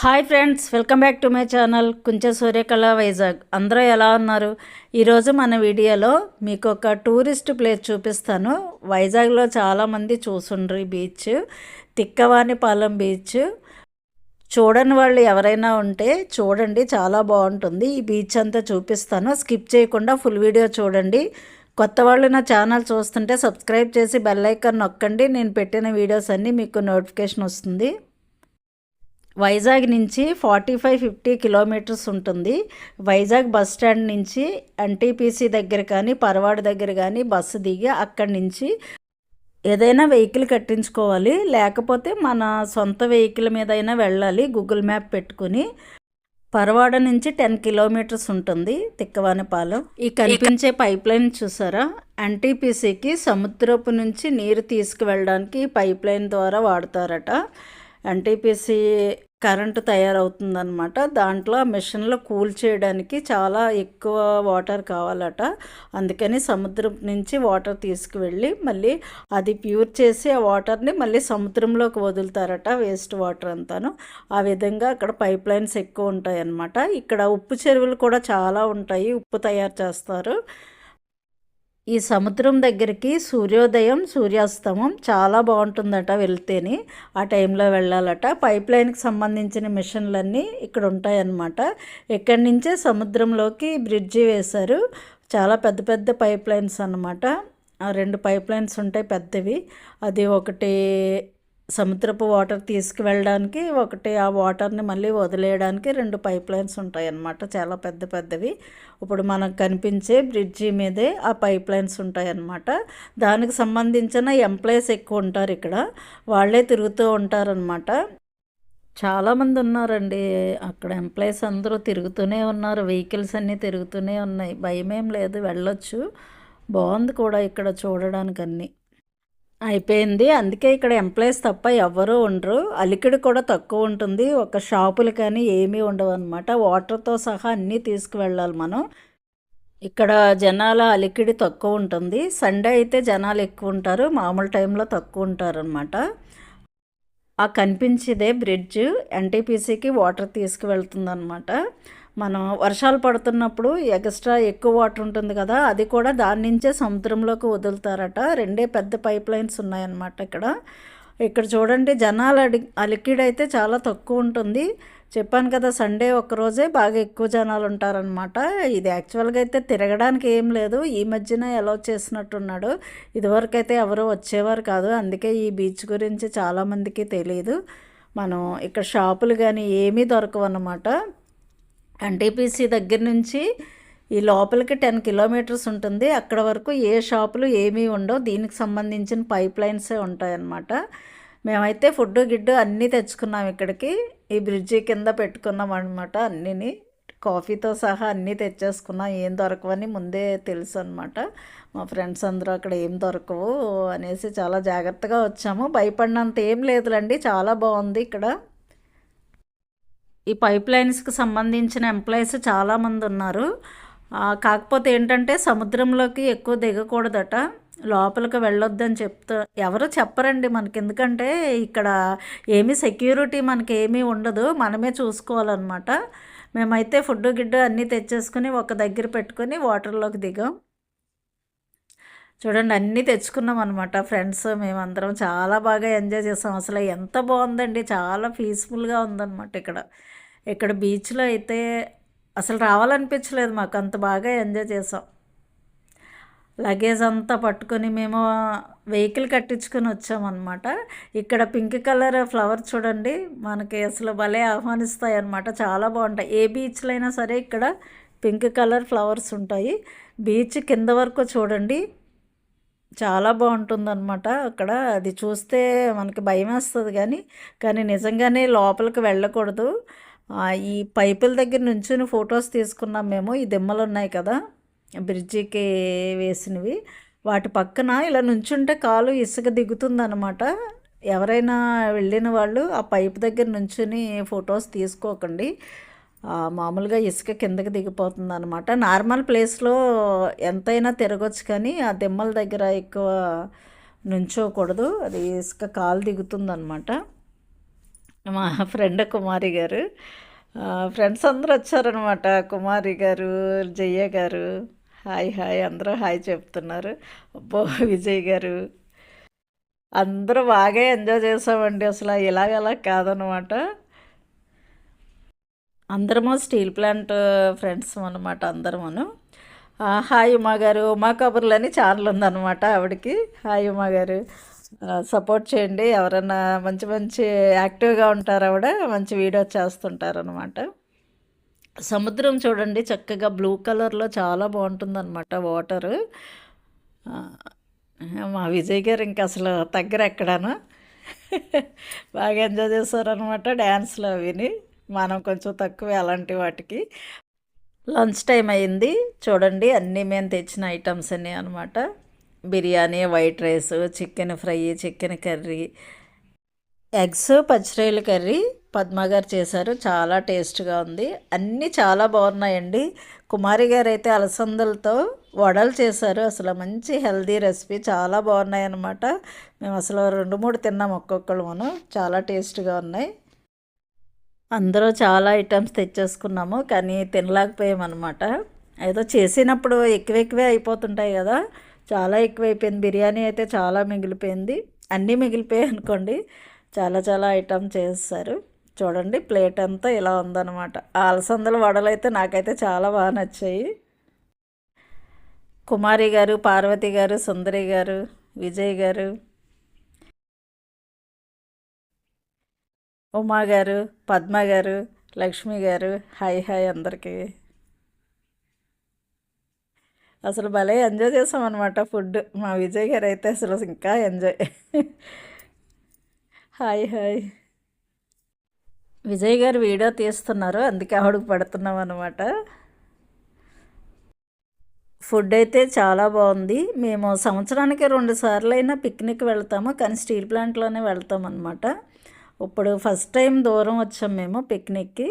Hi friends welcome back to my channel Kunche Suryakala Vizag. అందరూ ఎలా ఉన్నారు? ఈరోజు మన వీడియోలో మీకు ఒక టూరిస్ట్ ప్లేస్ చూపిస్తాను. వైజాగ్లో చాలామంది చూసుండ్రు ఈ బీచ్. తిక్కవానిపాలెం బీచ్. చూడని వాళ్ళు ఎవరైనా ఉంటే చూడండి చాలా బాగుంటుంది. ఈ బీచ్ అంతా చూపిస్తాను. స్కిప్ చేయకుండా ఫుల్ వీడియో చూడండి. కొత్త వాళ్ళు నా ఛానల్ చూస్తుంటే సబ్స్క్రైబ్ చేసి బెల్ ఐకాన్ నొక్కండి. నేను పెట్టిన వీడియోస్ అన్నీ మీకు నోటిఫికేషన్ వస్తుంది. వైజాగ్ నుంచి ఫార్టీ ఫైవ్ ఫిఫ్టీ కిలోమీటర్స్ ఉంటుంది. వైజాగ్ బస్ స్టాండ్ నుంచి ఎన్టీపీసీ దగ్గర కానీ పరవాడ దగ్గర కానీ బస్సు దిగి అక్కడి నుంచి ఏదైనా వెహికల్ కట్టించుకోవాలి. లేకపోతే మన సొంత వెహికల్ మీద అయినా వెళ్ళాలి. గూగుల్ మ్యాప్ పెట్టుకుని పరవాడ నుంచి టెన్ కిలోమీటర్స్ ఉంటుంది తిక్కవానిపాలెం. ఈ కనిపించే పైప్ లైన్ చూసారా? ఎన్టీపీసీకి సముద్రపు నుంచి నీరు తీసుకువెళ్ళడానికి పైప్ లైన్ ద్వారా వాడతారట. ఎన్టీపీసీ కరెంటు తయారవుతుందన్నమాట. దాంట్లో మిషన్లో కూల్ చేయడానికి చాలా ఎక్కువ వాటర్ కావాలట. అందుకని సముద్రం నుంచి వాటర్ తీసుకువెళ్ళి మళ్ళీ అది ప్యూర్ చేసి ఆ వాటర్ని మళ్ళీ సముద్రంలోకి వదులుతారట వేస్ట్ వాటర్ అంతాను. ఆ విధంగా అక్కడ పైప్ లైన్స్ ఎక్కువ ఉంటాయి అన్నమాట ఇక్కడ ఉప్పు చెరువులు కూడా చాలా ఉంటాయి. ఉప్పు తయారు చేస్తారు. ఈ సముద్రం దగ్గరికి సూర్యోదయం సూర్యాస్తమం చాలా బాగుంటుందట వెళ్తేనే. ఆ టైంలో వెళ్ళాలట. పైప్ లైన్కి సంబంధించిన మిషన్లన్నీ ఇక్కడ ఉంటాయన్నమాట. ఇక్కడి నుంచే సముద్రంలోకి బ్రిడ్జి వేశారు. చాలా పెద్ద పెద్ద పైప్ లైన్స్ అన్నమాట. ఆ రెండు పైప్ లైన్స్ ఉంటాయి పెద్దవి. అది ఒకటి సముద్రపు వాటర్ తీసుకువెళ్ళడానికి ఒకటి ఆ వాటర్ని మళ్ళీ వదిలేయడానికి రెండు పైప్ లైన్స్ ఉంటాయన్నమాట చాలా పెద్ద పెద్దవి. ఇప్పుడు మనకు కనిపించే బ్రిడ్జి మీదే ఆ పైప్ లైన్స్ ఉంటాయన్నమాట. దానికి సంబంధించిన ఎంప్లాయీస్ ఎక్కువ ఉంటారు ఇక్కడ. వాళ్ళే తిరుగుతూ ఉంటారనమాట చాలామంది ఉన్నారండి. అక్కడ ఎంప్లాయీస్ అందరూ తిరుగుతూనే ఉన్నారు. వెహికల్స్ అన్నీ తిరుగుతూనే ఉన్నాయి. భయమేం లేదు. వెళ్ళొచ్చు. బాగుంది కూడా ఇక్కడ చూడడానికి అన్నీ అయిపోయింది. అందుకే ఇక్కడ ఎంప్లాయీస్ తప్ప ఎవ్వరూ ఉండరు. అలికిడి కూడా తక్కువ ఉంటుంది. ఒక షాపులు కానీ ఏమీ ఉండవు అనమాట వాటర్తో సహా అన్నీ తీసుకువెళ్ళాలి మనం. ఇక్కడ జనాల అలికిడి తక్కువ ఉంటుంది. సండే అయితే జనాలు ఎక్కువ ఉంటారు. మామూలు టైంలో తక్కువ ఉంటారు అనమాట ఆ కనిపించేదే బ్రిడ్జ్. ఎన్టీపీసీకి వాటర్ తీసుకువెళ్తుంది మనం వర్షాలు పడుతున్నప్పుడు ఎక్స్ట్రా ఎక్కువ వాటర్ ఉంటుంది కదా అది కూడా దాని నుంచే సముద్రంలోకి వదులుతారట. రెండే పెద్ద పైప్ లైన్స్ ఉన్నాయన్నమాట ఇక్కడ. ఇక్కడ చూడండి జనాలు అడి అలికిడ్ అయితే చాలా తక్కువ ఉంటుంది. చెప్పాను కదా సండే ఒక్కరోజే బాగా ఎక్కువ జనాలు ఉంటారనమాట ఇది యాక్చువల్గా అయితే తిరగడానికి ఏం లేదు. ఈ మధ్యన ఎలా చేసినట్టున్నాడు. ఇదివరకు అయితే ఎవరు వచ్చేవారు కాదు. అందుకే ఈ బీచ్ గురించి చాలామందికి తెలియదు మనం ఇక్కడ షాపులు కానీ ఏమీ దొరకవు అన్నమాట ఎన్టీపీసీ దగ్గర నుంచి ఈ లోపలికి టెన్ కిలోమీటర్స్ ఉంటుంది. అక్కడ వరకు ఏ షాపులు ఏమీ ఉండవు. దీనికి సంబంధించిన పైప్ లైన్సే ఉంటాయన్నమాట. మేమైతే ఫుడ్ గిడ్డు అన్నీ తెచ్చుకున్నాం ఇక్కడికి. ఈ బ్రిడ్జి కింద పెట్టుకున్నాం అనమాట అన్నీని. కాఫీతో సహా అన్నీ తెచ్చేసుకున్నాం. ఏం దొరకవని ముందే తెలుసు అనమాట మా ఫ్రెండ్స్ అందరూ అక్కడ ఏం దొరకవు అనేసి చాలా జాగ్రత్తగా వచ్చాము. భయపడినంత ఏం లేదులండి. చాలా బాగుంది ఇక్కడ. ఈ పైప్ లైన్స్కి సంబంధించిన ఎంప్లాయీస్ చాలామంది ఉన్నారు. కాకపోతే ఏంటంటే సముద్రంలోకి ఎక్కువ దిగకూడదట. లోపలికి వెళ్ళొద్దని చెప్తా ఎవరు చెప్పరండి మనకి ఎందుకంటే ఇక్కడ ఏమీ సెక్యూరిటీ మనకి ఏమీ ఉండదు. మనమే చూసుకోవాలన్నమాట. మేమైతే ఫుడ్ గిడ్డు అన్నీ తెచ్చేసుకుని ఒక దగ్గర పెట్టుకొని వాటర్లోకి దిగాం. చూడండి అన్నీ తెచ్చుకున్నాం అనమాట ఫ్రెండ్స్ మేమందరం చాలా బాగా ఎంజాయ్ చేసాం. అసలు ఎంత బాగుందండి. చాలా పీస్ఫుల్గా ఉందన్నమాట ఇక్కడ. ఇక్కడ బీచ్లో అయితే అసలు రావాలనిపించలేదు మాకు అంత బాగా ఎంజాయ్ చేసాం. లగేజ్ అంతా పట్టుకొని మేము వెహికల్ కట్టించుకొని వచ్చామన్నమాట. ఇక్కడ పింక్ కలర్ ఫ్లవర్ చూడండి మనకి అసలు భలే ఆహ్వానిస్తాయి అన్నమాట చాలా బాగుంటాయి. ఏ బీచ్లో అయినా సరే ఇక్కడ పింక్ కలర్ ఫ్లవర్స్ ఉంటాయి. బీచ్ కింద వరకు చూడండి చాలా బాగుంటుందన్నమాట. అక్కడ అది చూస్తే మనకి భయం వేస్తుంది కానీ కానీ నిజంగానే లోపలికి వెళ్ళకూడదు. ఈ పైపుల దగ్గర నుంచుని ఫొటోస్ తీసుకున్నాం మేము. ఈ దిమ్మలు ఉన్నాయి కదా బ్రిడ్జికి వేసినవి. వాటి పక్కన ఇలా నుంచుంటే కాలు ఇసుక దిగుతుందనమాట ఎవరైనా వెళ్ళిన వాళ్ళు ఆ పైపు దగ్గర నుంచుని ఫొటోస్ తీసుకోకండి. మామూలుగా ఇసుక కిందకి దిగిపోతుంది అనమాట నార్మల్ ప్లేస్లో ఎంతైనా తిరగొచ్చు కానీ ఆ దిమ్మల దగ్గర ఎక్కువ నుంచోకూడదు. అది ఇసుక కాలు దిగుతుందనమాట మా ఫ్రెండ్ కుమారి గారు. ఫ్రెండ్స్ అందరూ వచ్చారనమాట కుమారి గారు జయ్య గారు. Hi hi. అందరూ హాయ్ చెప్తున్నారు. అబ్బో విజయ్ గారు. అందరూ బాగా ఎంజాయ్ చేసామండి అసలు. ఇలాగలా కాదనమాట అందరము స్టీల్ ప్లాంట్ ఫ్రెండ్స్ అనమాట అందరమును. హాయ్ ఉమా గారు. ఉమా కబుర్లు అని ఛానల్ ఉందన్నమాట ఆవిడకి. హాయ్ ఉమా గారు. సపోర్ట్ చేయండి. ఎవరైనా మంచి మంచి యాక్టివ్గా ఉంటారు ఆవిడ మంచి వీడియో చేస్తుంటారనమాట సముద్రం చూడండి చక్కగా బ్లూ కలర్లో చాలా బాగుంటుందన్నమాట వాటరు. మా విజయ్ గారు ఇంకా అసలు దగ్గర ఎక్కడాను బాగా ఎంజాయ్ చేశారనమాట డ్యాన్స్లో విని మనం కొంచెం తక్కువ అలాంటి వాటికి. లంచ్ టైం అయింది. చూడండి అన్నీ మేము తెచ్చిన ఐటమ్స్ అన్నీ అనమాట biryani white rice chicken fry chicken curry eggs పచ్చిరొయ్యల curry పద్మగారు చేశారు. చాలా టేస్ట్గా ఉంది. అన్నీ చాలా బాగున్నాయండి. కుమారి గారు అయితే అలసందలతో వడలు చేశారు. అసలు మంచి హెల్దీ రెసిపీ. చాలా బాగున్నాయి అన్నమాట మేము అసలు రెండు మూడు తిన్నాం ఒక్కొక్కళ్ళమును చాలా టేస్ట్గా ఉన్నాయి. అందరూ చాలా ఐటమ్స్ తెచ్చేసుకున్నాము. కానీ తినలేకపోయామన్నమాట. ఏదో చేసినప్పుడు ఎక్కువ ఎక్కువే అయిపోతుంటాయి కదా. చాలా ఎక్కువైపోయింది. బిర్యానీ అయితే చాలా మిగిలిపోయింది. అన్నీ మిగిలిపోయాయి అనుకోండి చాలా చాలా ఐటమ్ చేస్తారు. చూడండి ప్లేట్ అంతా ఇలా ఉందన్నమాట. ఆ అలసందల వడలు అయితే నాకైతే చాలా బాగా నచ్చాయి. కుమారి గారు పార్వతి గారు సుందరి గారు విజయ్ గారు ఉమా గారు పద్మ గారు లక్ష్మి గారు హాయ్ హాయ్ అందరికీ. అసలు భలే ఎంజాయ్ చేసాం అనమాట ఫుడ్. మా విజయ్ గారు అయితే అసలు ఇంకా ఎంజాయ్. Hi hi. విజయ్ గారు వీడియో తీస్తున్నారు అందుకే ఆవిడకు పడుతున్నాం అనమాట ఫుడ్ అయితే చాలా బాగుంది. మేము సంవత్సరానికి రెండు సార్లు అయినా పిక్నిక్ వెళ్తాము కానీ స్టీల్ ప్లాంట్లోనే వెళ్తాం అనమాట ఇప్పుడు ఫస్ట్ టైం దూరం వచ్చాం మేము పిక్నిక్కి.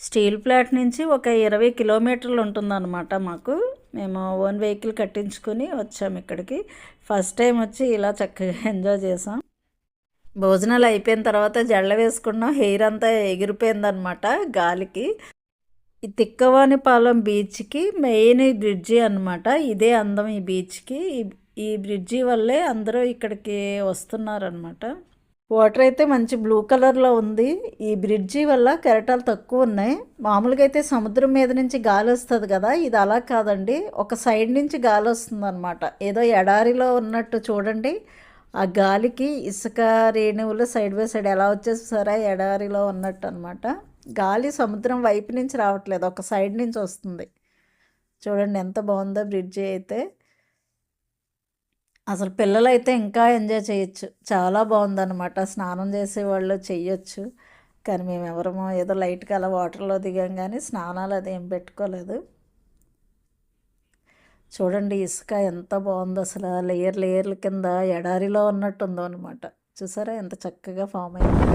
స్టీల్ ప్లాంట్ నుంచి ఒక ఇరవై కిలోమీటర్లు ఉంటుందన్నమాట మాకు. మేము ఓన్ వెహికల్ కట్టించుకొని వచ్చాము ఇక్కడికి. ఫస్ట్ టైం వచ్చి ఇలా చక్కగా ఎంజాయ్ చేసాం. భోజనాలు అయిపోయిన తర్వాత జళ్ళ వేసుకున్నాం. హెయిర్ అంతా ఎగిరిపోయిందనమాట గాలికి. ఈ తిక్కవానిపాలెం బీచ్కి మెయిన్ ఈ బ్రిడ్జి అనమాట ఇదే అందం ఈ బీచ్కి. ఈ- ఈ బ్రిడ్జి వల్లే అందరూ ఇక్కడికి వస్తున్నారనమాట వాటర్ అయితే మంచి బ్లూ కలర్లో ఉంది. ఈ బ్రిడ్జి వల్ల కెరటాలు తక్కువ ఉన్నాయి. మామూలుగా అయితే సముద్రం మీద నుంచి గాలి వస్తుంది కదా ఇది అలా కాదండి. ఒక సైడ్ నుంచి గాలి వస్తుంది అనమాట ఏదో ఎడారిలో ఉన్నట్టు చూడండి. ఆ గాలికి ఇసుక రేణువులు సైడ్ బై సైడ్ ఎలా వచ్చేసారా ఎడారిలో ఉన్నట్టు అనమాట గాలి సముద్రం వైపు నుంచి రావట్లేదు ఒక సైడ్ నుంచి వస్తుంది. చూడండి ఎంత బాగుందో బ్రిడ్జి అయితే. అసలు పిల్లలైతే ఇంకా ఎంజాయ్ చేయొచ్చు. చాలా బాగుందన్నమాట. స్నానం చేసేవాళ్ళు చెయ్యొచ్చు. కానీ మేము ఎవరమో ఏదో లైట్గా అలా వాటర్లో దిగాం కానీ స్నానాలు అది ఏం పెట్టుకోలేదు. చూడండి ఇసుక ఎంత బాగుందో అసలు. లేయర్ లేయర్ల కింద ఎడారిలో ఉన్నట్టుందో అనమాట చూసారా? ఎంత చక్కగా ఫామ్ అయింది.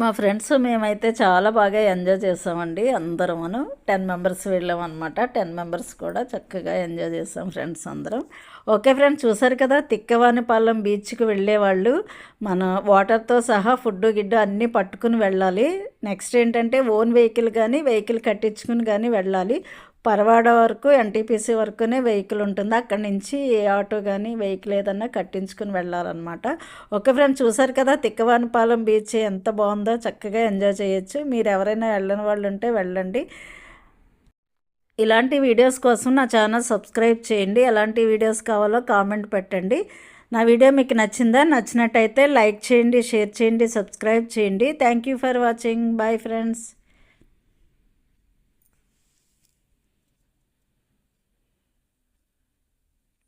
మా ఫ్రెండ్స్ మేమైతే చాలా బాగా ఎంజాయ్ చేసామండి అందరమును. టెన్ మెంబర్స్ వెళ్ళాం అనమాట టెన్ మెంబర్స్ కూడా చక్కగా ఎంజాయ్ చేసాం ఫ్రెండ్స్ అందరం. ఓకే ఫ్రెండ్స్ చూసారు కదా? తిక్కవానిపాలెం బీచ్కి వెళ్ళేవాళ్ళు. మన వాటర్తో సహా ఫుడ్ గిడ్డు అన్నీ పట్టుకుని వెళ్ళాలి. నెక్స్ట్ ఏంటంటే ఓన్ వెహికల్ కానీ వెహికల్ కట్టించుకుని కానీ వెళ్ళాలి. పరవాడ వరకు ఎన్టీపీసీ వరకునే వెహికల్ ఉంటుంది. అక్కడి నుంచి ఏ ఆటో కానీ వెహికల్ ఏదన్నా కట్టించుకుని వెళ్ళాలన్నమాట. ఓకే ఫ్రెండ్స్ చూసారు కదా తిక్కవానిపాలెం బీచ్ ఎంత బాగుందో చక్కగా ఎంజాయ్ చేయొచ్చు. మీరు ఎవరైనా వెళ్ళని వాళ్ళు ఉంటే వెళ్ళండి. ఇలాంటి వీడియోస్ కోసం నా ఛానల్ సబ్స్క్రైబ్ చేయండి. ఎలాంటి వీడియోస్ కావాలో కామెంట్ పెట్టండి. నా వీడియో మీకు నచ్చిందా? నచ్చినట్టయితే లైక్ చేయండి షేర్ చేయండి సబ్స్క్రైబ్ చేయండి. Thank you for watching. Bye friends.